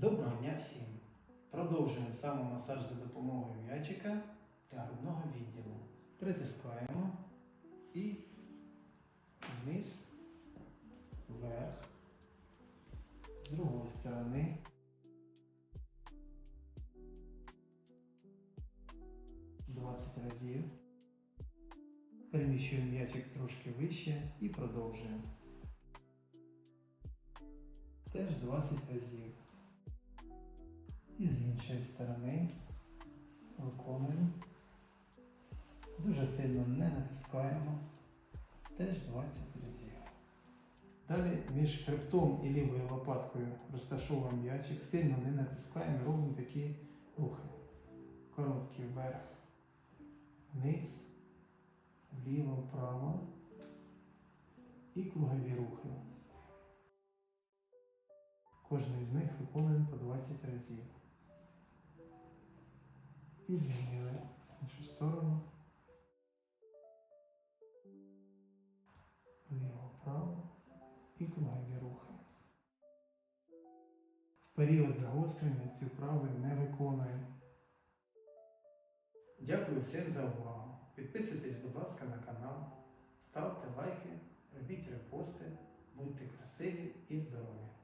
Доброго дня всім! Продовжуємо самомасаж за допомогою м'ячика для грудного відділу. Притискаємо і вниз, вверх, з другої сторони. Двадцять разів. Переміщуємо м'ячик трошки вище і продовжуємо. Теж 20 разів. Іншої сторони виконуємо. Дуже сильно не натискаємо. Теж 20 разів. Далі між хребтом і лівою лопаткою розташовуємо м'ячик, сильно не натискаємо, робимо такі рухи. Короткий вверх, вниз, вліво, вправо і кругові рухи. Кожний з них виконуємо по 20 разів. І змінили в іншу сторону. Вліво, вправо і кругові рухи. В період загострення ці вправи не виконуємо. Дякую всім за увагу. Підписуйтесь, будь ласка, на канал, ставте лайки, робіть репости, будьте красиві і здорові!